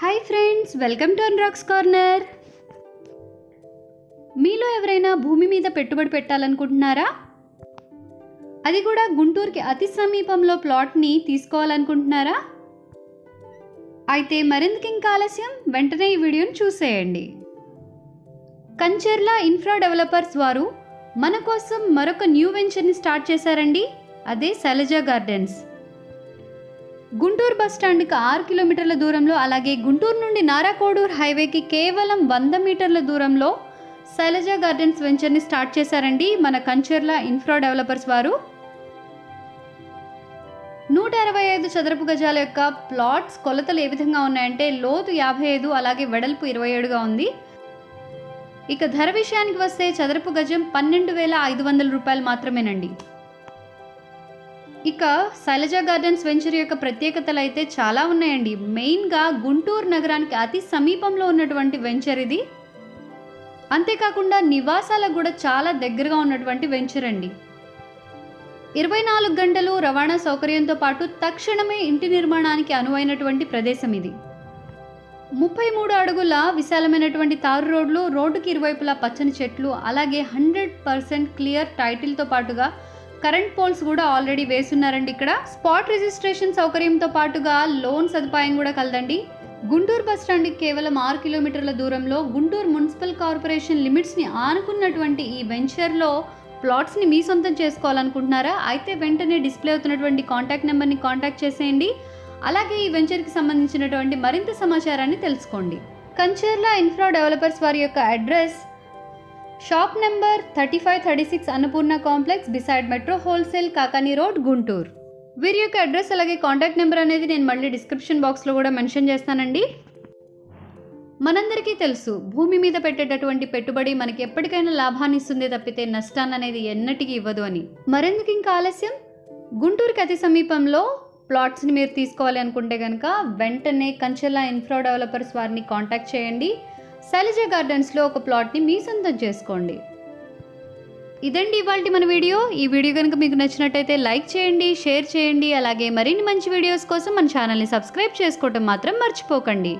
Hi friends welcome to అన్రాక్స్ corner మీలో ఎవరైనా భూమి మీద పెట్టుబడి పెట్టాలనుకుంటున్నారా? అది కూడా గుంటూరుకి అతి సమీపంలో ప్లాట్ని తీసుకోవాలనుకుంటున్నారా? అయితే మరింతకి ఇంకా ఆలస్యం? వెంటనే ఈ వీడియోను చూసేయండి. కంచెర్లా ఇన్ఫ్రా డెవలపర్స్ వారు మన కోసం మరొక న్యూ వెంచర్ని స్టార్ట్ చేశారండి. అదే శైలజ గార్డెన్స్. గుంటూరు బస్ స్టాండ్కి ఆరు కిలోమీటర్ల దూరంలో అలాగే గుంటూరు నుండి నారాకోడూరు హైవేకి కేవలం వంద మీటర్ల దూరంలో శైలజ గార్డెన్స్ వెంచర్ని స్టార్ట్ చేశారండి మన కంచెర్ల ఇన్ఫ్రా డెవలపర్స్ వారు. నూట అరవై ఐదు చదరపు గజాల యొక్క ప్లాట్స్ కొలతలు ఏ విధంగా ఉన్నాయంటే లోతు యాభై ఐదు అలాగే వెడల్పు ఇరవై ఏడుగా ఉంది. ఇక ధర విషయానికి వస్తే చదరపు గజం పన్నెండు వేల ఐదు వందల రూపాయలు మాత్రమేనండి. ఇక శైలజ గార్డెన్స్ వెంచర్ యొక్క ప్రత్యేకతలు అయితే చాలా ఉన్నాయండి. మెయిన్గా గుంటూరు నగరానికి అతి సమీపంలో ఉన్నటువంటి వెంచర్ ఇది. అంతేకాకుండా నివాసాలకు కూడా చాలా దగ్గరగా ఉన్నటువంటి వెంచర్ అండి. ఇరవై నాలుగు గంటలు రవాణా సౌకర్యంతో పాటు తక్షణమే ఇంటి నిర్మాణానికి అనువైనటువంటి ప్రదేశం ఇది. ముప్పై మూడు అడుగుల విశాలమైనటువంటి తారు రోడ్లు రోడ్డుకి ఇరువైపులా పచ్చని చెట్లు అలాగే హండ్రెడ్ పర్సెంట్ క్లియర్ టైటిల్తో పాటుగా కరెంట్ పోల్స్ కూడా ఆల్రెడీ వేస్తున్నారండి ఇక్కడ. స్పాట్ రిజిస్ట్రేషన్ సౌకర్యంతో పాటుగా లోన్ సదుపాయం కూడా కలదండి. గుంటూరు బస్ స్టాండ్కి కేవలం ఆరు కిలోమీటర్ల దూరంలో గుంటూరు మున్సిపల్ కార్పొరేషన్ లిమిట్స్ని ఆనుకున్నటువంటి ఈ వెంచర్లో ప్లాట్స్ని మీ సొంతం చేసుకోవాలనుకుంటున్నారా? అయితే వెంటనే డిస్ప్లే అవుతున్నటువంటి కాంటాక్ట్ నెంబర్ని కాంటాక్ట్ చేసేయండి. అలాగే ఈ వెంచర్కి సంబంధించినటువంటి మరింత సమాచారాన్ని తెలుసుకోండి. కంచర్ల ఇన్ఫ్రా డెవలపర్స్ వారి యొక్క address shop number thirty five thirty six Annapurna complex beside metro wholesale Kakani road Guntur వీరి యొక్క అడ్రస్ అలాగే కాంటాక్ట్ నెంబర్ అనేది నేను మళ్ళీ డిస్క్రిప్షన్ బాక్స్లో కూడా మెన్షన్ చేస్తానండి. మనందరికీ తెలుసు భూమి మీద పెట్టేటటువంటి పెట్టుబడి మనకి ఎప్పటికైనా లాభాన్ని ఇస్తుందే తప్పితే నష్టాన్ని అనేది ఎన్నటికీ ఇవ్వదు అని. మరెందుకు ఇంకా ఆలస్యం? గుంటూరుకి అతి సమీపంలో ప్లాట్స్ని మీరు తీసుకోవాలి అనుకుంటే కనుక వెంటనే కంచెల్లా ఇన్ఫ్రా డెవలపర్స్ వారిని కాంటాక్ట్ చేయండి. శైలజ గార్డెన్స్లో ఒక ప్లాట్ని మీ సొంతం చేసుకోండి. ఇదండి ఇవాళ మన వీడియో. ఈ వీడియో కనుక మీకు నచ్చినట్టయితే లైక్ చేయండి షేర్ చేయండి అలాగే మరిన్ని మంచి వీడియోస్ కోసం మన ఛానల్ని సబ్స్క్రైబ్ చేసుకోవటం మాత్రం మర్చిపోకండి.